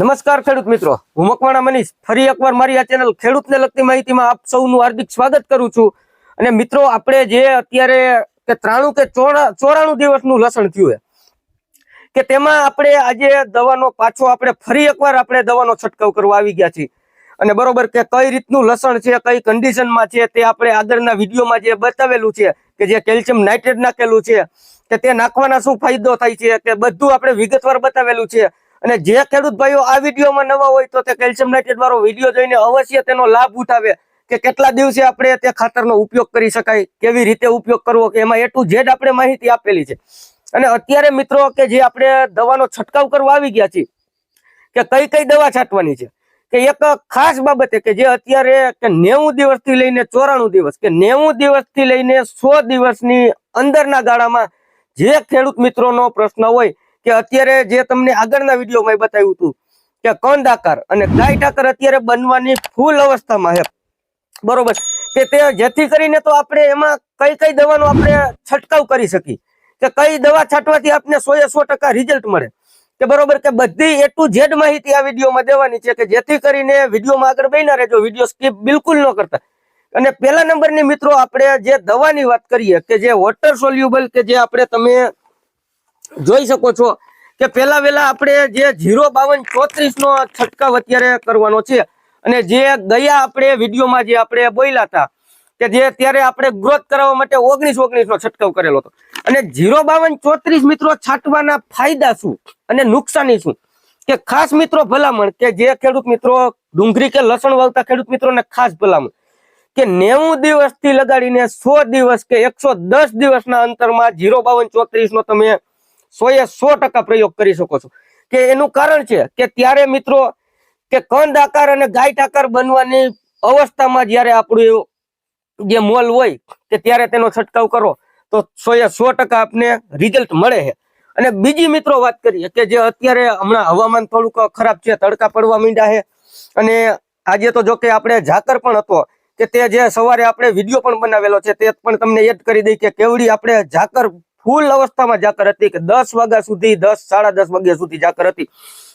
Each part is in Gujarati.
નમસ્કાર ખેડૂત મિત્રો. હું મકવાણા મનીષ. ફરી એકવાર મારી આ ચેનલ ખેડૂતને લગતી માહિતીમાં આપ સૌનું હાર્દિક સ્વાગત કરું છું. અને મિત્રો, આપણે જે અત્યારે કે ત્રાણું કે ચોરા- ચોરાણું દિવસનું લસણ થયું કે તેમાં આપણે આજે દવાનો પાછો આપણે ફરી એકવાર આપણે દવાનો છંટકાવ કરવા આવી ગયા છીએ. અને બરોબર કે કઈ રીતનું લસણ છે, કઈ કન્ડિશનમાં છે, તે આપણે આગળના વિડીયોમાં જે બતાવેલું છે, કે જે કેલ્શિયમ નાઇટ્રેટ નાખેલું છે, કે તે નાખવાના શું ફાયદો થાય છે, કે બધું આપણે વિગતવાર બતાવેલું છે. અને જે ખેડૂત ભાઈઓ આ વિડીયોમાં નવા હોય તો તે કેલ્શિયમ નાઇટ્રેટ વાળો વીડિયો જોઈને અવશ્ય તેનો લાભ ઉઠાવે કે કેટલા દિવસે આપણે તે ખાતરનો ઉપયોગ કરી શકાય, કેવી રીતે ઉપયોગ કરવો, કે એમાં એ ટુ ઝેડ આપણે માહિતી આપેલી છે. અને અત્યારે મિત્રો કે જે આપણે દવાનો છંટકાવ કરવા આવી ગયા છીએ, કે કઈ કઈ દવા છાંટવાની છે, કે એક ખાસ બાબતે કે જે અત્યારે કે નેવું દિવસથી લઈને ચોરાણું દિવસ, કે નેવું દિવસથી લઈને સો દિવસની અંદરના ગાળામાં જે ખેડૂત મિત્રોનો પ્રશ્ન હોય કે અત્યારે જે તમને આગળના વિડીયોમાં બતાવ્યું હતું કે કંદ અને ગાઈટ આકાર અત્યારે બનવાની ફૂલ અવસ્થામાં છે. બરોબર. કે તે જેથી કરીને તો આપણે એમાં કઈ કઈ દવાનો આપણે છંટકાવ કરી શકીએ. કે કઈ દવા છાંટવાથી આપને સો એ સો ટકા રિઝલ્ટ મળે. કે બરોબર કે બધી એ ટુ ઝેડ માહિતી આ વિડીયોમાં દેવાની છે કે જેથી કરીને વિડીયોમાં આગળ બન્યા રહેજો. વીડિયો સ્કીપ બિલકુલ ન કરતા. અને પહેલા નંબરની મિત્રો આપણે જે દવાની વાત કરીએ કે જે વોટર સોલ્યુબલ કે જે આપણે તમે જોઈ શકો છો કે પેલા વેલા આપણે જે જીરો બાવન ચોત્રીસ નો છટકાવ અત્યારે કરવાનો છે અને જે ગયા આપણે વિડીયોમાં જે આપણે બોલ્યા હતા કે જે ત્યારે આપણે ગ્રોથ કરાવવા માટે ઓગણીસ ઓગણીસ નો છટકાવ કરેલો હતો. અને જીરો બાવન ચોત્રીસ મિત્રો છાંટવાના ફાયદા શું અને નુકસાની શું? કે ખાસ મિત્રો ભલામણ કે જે ખેડૂત મિત્રો ડુંગળી કે લસણ વાવતા ખેડૂત મિત્રોને ખાસ ભલામણ કે નેવું દિવસથી લગાડીને સો દિવસ કે એકસો દસ દિવસના અંતરમાં જીરો બાવન ચોત્રીસ નો તમે સો એ સો ટકા પ્રયોગ કરી શકો છો. કે એનું કારણ છે કે ત્યારે મિત્રો કે કંદ આકાર અને ગાઈટ આકાર બનવાની અવસ્થામાં જ્યારે આપણું જે મોલ હોય કે ત્યારે તેનો છંટકાવ કરો, તો સો એ સો ટકા આપને રિઝલ્ટ મળે છે. અને બીજી મિત્રો વાત કરીએ કે જે અત્યારે હમણાં હવામાન થોડુંક ખરાબ છે, તડકા પડવા માંડ્યા છે, અને આજે તો જો કે આપણે ઝાકર પણ હતો કે તે જે સવારે આપણે વીડિયો પણ બનાવેલો છે, તે પણ તમને યાદ કરી દઈ કે કેવડી આપણે ઝાકર ફૂલ અવસ્થામાં જાકર હતી કે દસ વાગ્યા સુધી, દસ, સાડા દસ વાગ્યા સુધી જાકર હતી.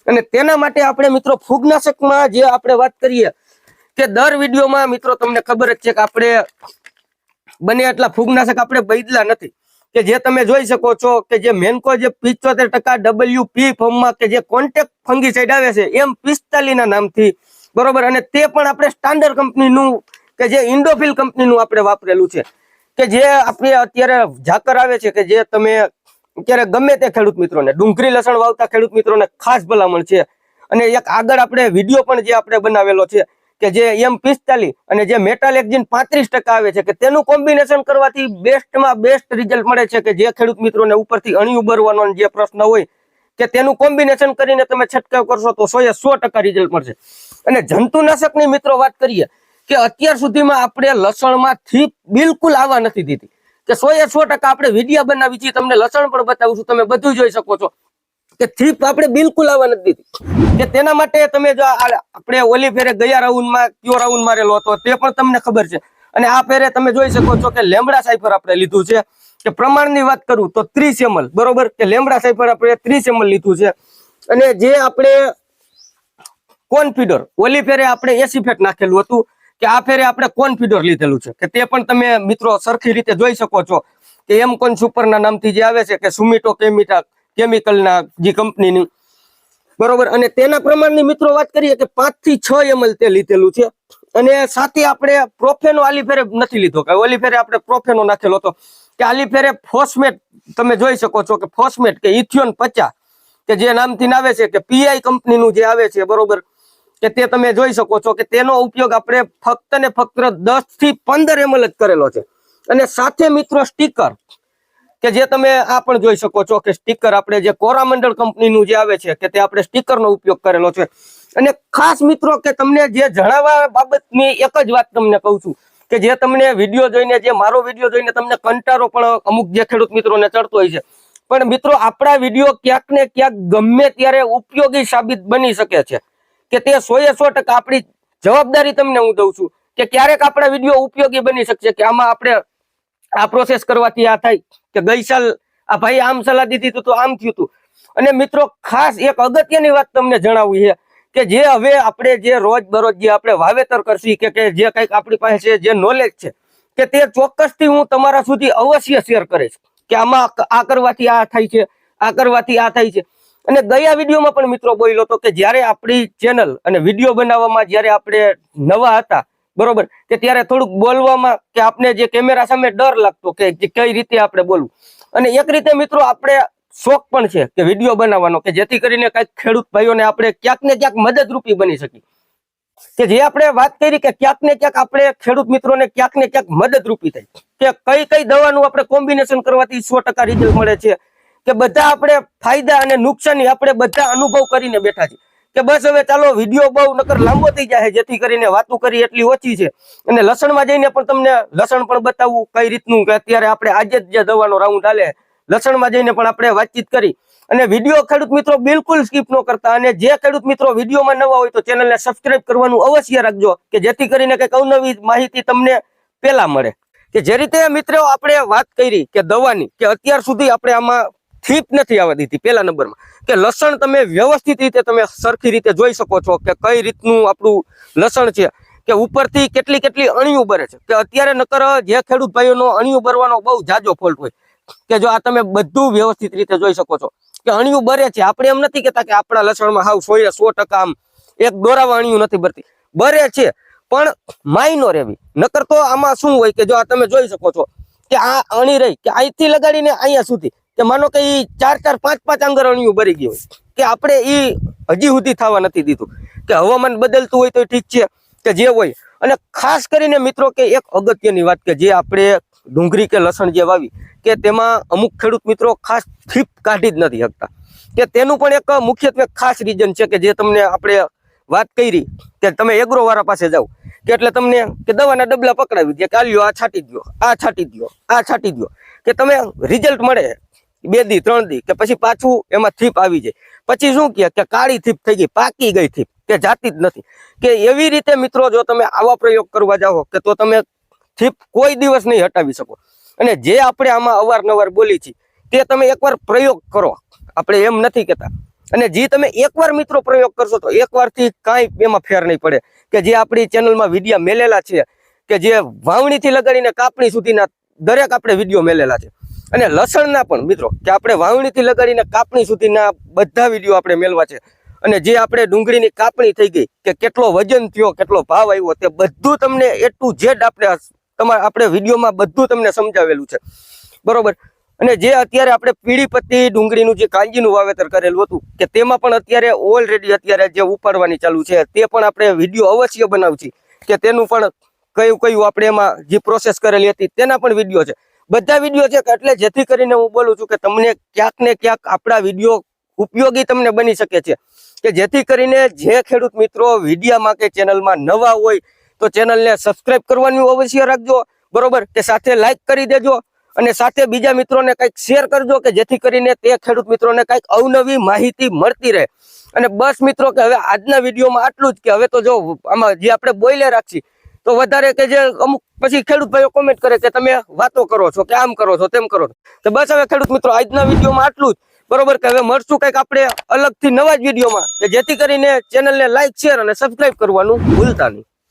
અને તેના માટે આપણે મિત્રો ફૂગનાશકમાં જે આપણે વાત કરીએ કે દર વિડીયોમાં મિત્રો તમને ખબર જ છે કે આપણે બને એટલા ફૂગનાશક આપણે બદલા નથી. કે જે તમે જોઈ શકો છો કે જે મેનકો જે પિચોતેર ટકા ડબલ્યુ પી ફોર્મમાં કે જે કોન્ટેક્ટ ફંગીસાઇડ આવે છે, એમ પિસ્તાલીના નામથી. બરોબર? અને તે પણ આપણે સ્ટાન્ડર્ડ કંપનીનું કે જે ઇન્ડોફિલ કંપનીનું આપણે વાપરેલું છે. કે જે આપણે અત્યારે ઝાકર આવે છે કે જે તમે અત્યારે ગમે તે ખેડૂત મિત્રોને, ડુંગળી લસણ વાવતા ખેડૂત મિત્રોને ખાસ ભલામણ છે. અને એક આગળ આપણે વીડિયો પણ જે આપણે બનાવેલો છે કે જે એમ પિસ્તાલીસ અને જે મેટાલ એક્ઝિન પાંત્રીસ આવે છે કે તેનું કોમ્બિનેશન કરવાથી બેસ્ટમાં બેસ્ટ રિઝલ્ટ મળે છે કે જે ખેડૂત મિત્રોને ઉપરથી અણી ઉભરવાનો જે પ્રશ્ન હોય કે તેનું કોમ્બિનેશન કરીને તમે છંટકાવ કરશો તો સો એ સો ટકા રિઝલ્ટ મળશે. અને જંતુનાશકની મિત્રો વાત કરીએ કે અત્યાર સુધીમાં આપણે લસણમાં થીપ બિલકુલ આવવા નથી દીધી. કે સો એ સો ટકા આપણે વિડીયા બનાવી છીએ તમને લસણ પણ બતાવું છું, તમે બધું જોઈ શકો છો. કે થીપ આપણે બિલકુલ આવવા નથી દીધી. કે તેના માટે તમે જો આપણે ઓલી ફેરે ગયા રાઉન્ડમાં, કયો રાઉન્ડ મારેલો હતો, તે પણ તમને ખબર છે. અને આ ફેરે તમે જોઈ શકો છો કે લેમડા સાઈફર આપણે લીધું છે. કે પ્રમાણની વાત કરું તો ત્રીસ એમએલ, બરોબર? કે લેમડા સાઈફર આપણે ત્રીસ એમલ લીધું છે. અને જે આપણે કોન્ફિડર, ઓલી ફેરે આપણે એસી ફેટ નાખેલું હતું. કે આ ફેરે આપણે કોન ફીડર લીધેલું છે? કે તે પણ તમે મિત્રો સરખી રીતે જોઈ શકો છો કે એમ કોન સુપરના નામથી જે આવે છે કે સુમિટો કેમિટા કેમિકલના જે કંપનીની. બરોબર? અને તેના પ્રમાણની મિત્રો વાત કરીએ કે પાંચથી છ એમએલ તે લીધેલું છે. અને સાથે આપણે પ્રોફેનો આલી ફેરે નથી લીધો. કે ઓલી ફેરે આપણે પ્રોફેનો નાખેલો હતો. કે આલી ફેરે ફોસ્મેટ તમે જોઈ શકો છો કે ફોસ્મેટ કે ઇથિયોન પચા કે જે નામથી આવે છે કે પીઆઈ કંપનીનું જે આવે છે, બરોબર? કે તે તમે જોઈ શકો છો કે તેનો ઉપયોગ આપણે ફક્ત ને ફક્ત દસથી પંદર એમએલ જ કરેલો છે. અને સાથે મિત્રો સ્ટીકર, કે જે તમે આ પણ જોઈ શકો છો કે સ્ટીકર આપણે જે કોરામંડળ કંપનીનું જે આવે છે કે તે આપણે સ્ટીકરનો ઉપયોગ કરેલો છે. અને ખાસ મિત્રો કે તમને જે જણાવવા બાબતની એક જ વાત તમને કહું છું કે જે તમને વીડિયો જોઈને જે મારો વીડિયો જોઈને તમને કંટારો પણ અમુક જે ખેડૂત મિત્રોને ચડતો હોય છે. પણ મિત્રો આપણા વીડિયો ક્યાંક ને ક્યાંક ગમે ત્યારે ઉપયોગી સાબિત બની શકે છે. કે તે સોએ સો ટકા આપણી જવાબદારી તમને હું દઉં છું. કે ક્યારેક આપણા વીડિયો ઉપયોગી બની શકશે, કે આમાં આપણે આ પ્રોસેસ કરવાથી આ થાય, કે ગઈ સાલ આ ભાઈ આમ સલાહ દીધી હતું તો આમ થયું હતું અને મિત્રો, ખાસ એક અગત્યની વાત તમને જણાવવી છે, કે જે હવે આપણે જે રોજ બરોજ જે આપણે વાવેતર કરશી, કે જે કંઈક આપણી પાસે છે, જે નોલેજ છે, કે તે ચોક્કસથી હું તમારા સુધી અવશ્ય શેર કરીશ, કે આમાં આ કરવાથી આ થાય છે, આ કરવાથી આ થાય છે. અને ગયા વિડીયોમાં પણ મિત્રો બોલ્યો હતો કે જ્યારે આપણી ચેનલ અને વીડિયો બનાવવામાં જ્યારે આપણે નવા હતા, બરોબર? કે ત્યારે થોડુંક બોલવામાં કે આપણે જે કેમેરા સામે ડર લાગતો કે કઈ રીતે આપણે બોલવું. અને એક રીતે મિત્રો આપણે શોખ પણ છે કે વીડિયો બનાવવાનો, કે જેથી કરીને કંઈક ખેડૂત ભાઈઓને આપણે ક્યાંક ને ક્યાંક મદદરૂપી બની શકીએ. કે જે આપણે વાત કરી કે ક્યાંક ને ક્યાંક આપણે ખેડૂત મિત્રોને ક્યાંક ને ક્યાંક મદદરૂપી થાય. કે કઈ કઈ દવાનું આપણે કોમ્બિનેશન કરવાથી સો રિઝલ્ટ મળે છે કે બધા આપણે ફાયદા અને નુકસાની આપણે બધા અનુભવ કરીને બેઠા છીએ. કે બસ હવે ચાલો વીડિયો બહુ નકર લાંબો થઈ જાય જેથી કરીને વાતો કરી એટલી ઓછી છે. અને લસણમાં જઈને પણ તમને લસણ પણ બતાવવું કઈ રીતનું કે અત્યારે આપણે આજે જ જે દવાનો રાઉન્ડ હાલે. લસણમાં જઈને પણ આપણે વાતચીત કરી. અને વીડિયો ખેડૂત મિત્રો બિલકુલ સ્કીપ ન કરતા. અને જે ખેડૂત મિત્રો વિડીયોમાં નવા હોય તો ચેનલને સબસ્ક્રાઇબ કરવાનું અવશ્ય રાખજો, કે જેથી કરીને કંઈક અવનવી માહિતી તમને પેલા મળે. કે જે રીતે મિત્રો આપણે વાત કરી કે દવાની, કે અત્યાર સુધી આપણે આમાં થીપ નથી આવવા દીધી પેલા નંબરમાં. કે લસણ તમે વ્યવસ્થિત રીતે તમે સરખી રીતે જોઈ શકો છો કે કઈ રીતનું આપણું લસણ છે. કે ઉપરથી કેટલી કેટલી અણિયું બરે છે. કે અત્યારે નકર જે ખેડૂત ભાઈઓનો અણિયું બરવાનો બહુ જાજો ફોલ્ટ હોય. કે જો આ તમે બધું વ્યવસ્થિત રીતે જોઈ શકો છો. કે અણિયું બરે છે. આપણે એમ નથી કહેતા કે આપણા લસણમાં હાવ સો સો આમ એક દોરાવા અણિયું નથી ભરતી બરે છે, પણ માઇનોર એવી નકર તો આમાં શું હોય કે જો આ તમે જોઈ શકો છો કે આ અણી રહી. કે અહીંથી લગાડીને અહીંયા સુધી. કે માનો કે ઈ ચાર ચાર, પાંચ પાંચ આંગર અણિયું ભરી ગયું હોય, કે આપણે ઈ હજી સુધી થવા નથી દીધું, કે હવામાન બદલતું હોય તો ઠીક છે, કે જે હોય. અને ખાસ કરીને મિત્રો કે એક અગત્યની વાત કે જે આપણે ડુંગળી કે લસણ જે વાવી, કે તેમાં અમુક ખેડૂત મિત્રો ખાસ થીપ કાઢી જ નથી શકતા. કે તેનું પણ એક મુખ્યત્વે ખાસ રીઝન છે કે જે તમને આપણે વાત કરી, કે તમે એગ્રોવાળા પાસે જાઓ, કે એટલે તમને, કે દવાના ડબલા પકડાવી દે, કે આ લ્યો આ છાંટી દો આ છાંટી દો આ છાંટી દો કે તમે રિઝલ્ટ મળે બે દી, ત્રણ દી કે પછી પાછું એમાં થીપ આવી જાય. પછી શું કહે કે કાળી થીપ થઈ ગઈ, પાકી ગઈ થીપ કે જાતી જ નથી. કે એવી રીતે મિત્રો જો તમે આવા પ્રયોગ કરવા જાઓ, કે તો તમે થીપ કોઈ દિવસ નહીં હટાવી શકો. અને જે આપણે આમાં અવારનવાર બોલી છીએ, તે તમે એકવાર પ્રયોગ કરો. આપણે એમ નથી કહેતા. અને જે તમે એકવાર મિત્રો પ્રયોગ કરશો, તો એકવારથી કાંઈ એમાં ફેર નહીં પડે. કે જે આપણી ચેનલમાં વિડીયા મેલેલા છે, કે જે વાવણીથી લગાડીને કાપણી સુધીના દરેક આપણે વીડિયો મેલેલા છે. અને લસણના પણ, મિત્રો, કે આપણે વાવણીથી લગાડીને કાપણી સુધીના બધા વીડિયો આપણે મેળવા છે. અને જે આપણે ડુંગળીની કાપણી થઈ ગઈ, કે કેટલો વજન થયો, કેટલો ભાવ આવ્યો, તે બધું તમને એ ટુ ઝેડ આપણે તમારે, આપણે વિડીયોમાં બધું તમને સમજાવેલું છે. બરોબર? અને જે અત્યારે આપણે પીળી પત્તી ડુંગળીનું જે કાંજીનું વાવેતર કરેલું હતું, કે તેમાં પણ અત્યારે ઓલરેડી અત્યારે જે ઉપાડવાની ચાલુ છે, તે પણ આપણે વીડિયો અવશ્ય બનાવছি કે તેનું પણ કયું કયું આપણે એમાં જે પ્રોસેસ કરેલી હતી, તેના પણ વીડિયો છે. બધા વીડિયો છે એટલે જેથી કરીને હું બોલું છું કે તમને ક્યાંક ને ક્યાંક આપણા વીડિયો ઉપયોગી તમને બની શકે છે. કે જેથી કરીને જે ખેડૂત મિત્રો વિડીયામાં કે ચેનલમાં નવા હોય તો ચેનલને સબસ્ક્રાઇબ કરવાનું અવશ્ય રાખજો. બરોબર? કે સાથે લાઈક કરી દેજો અને સાથે બીજા મિત્રોને કંઈક શેર કરજો કે જેથી કરીને તે ખેડૂત મિત્રોને કંઈક અવનવી માહિતી મળતી રહે. અને બસ મિત્રો કે હવે આજના વિડીયોમાં આટલું જ કે હવે તો જો આમાં જે આપણે બોઈલે રાખશી તો વધારે કે જે અમુક પછી ખેડૂત ભાઈઓ કોમેન્ટ કરે કે તમે વાતો કરો છો, કે આમ કરો છો, તેમ કરો છો. તો બસ હવે ખેડૂત મિત્રો, આજના વિડીયોમાં આટલું જ. બરોબર કે હવે મળશું કંઈક આપણે અલગથી નવા જ વિડીયોમાં. કે જેથી કરીને ચેનલને લાઈક શેર અને સબસ્ક્રાઇબ કરવાનું ભૂલતા નહીં.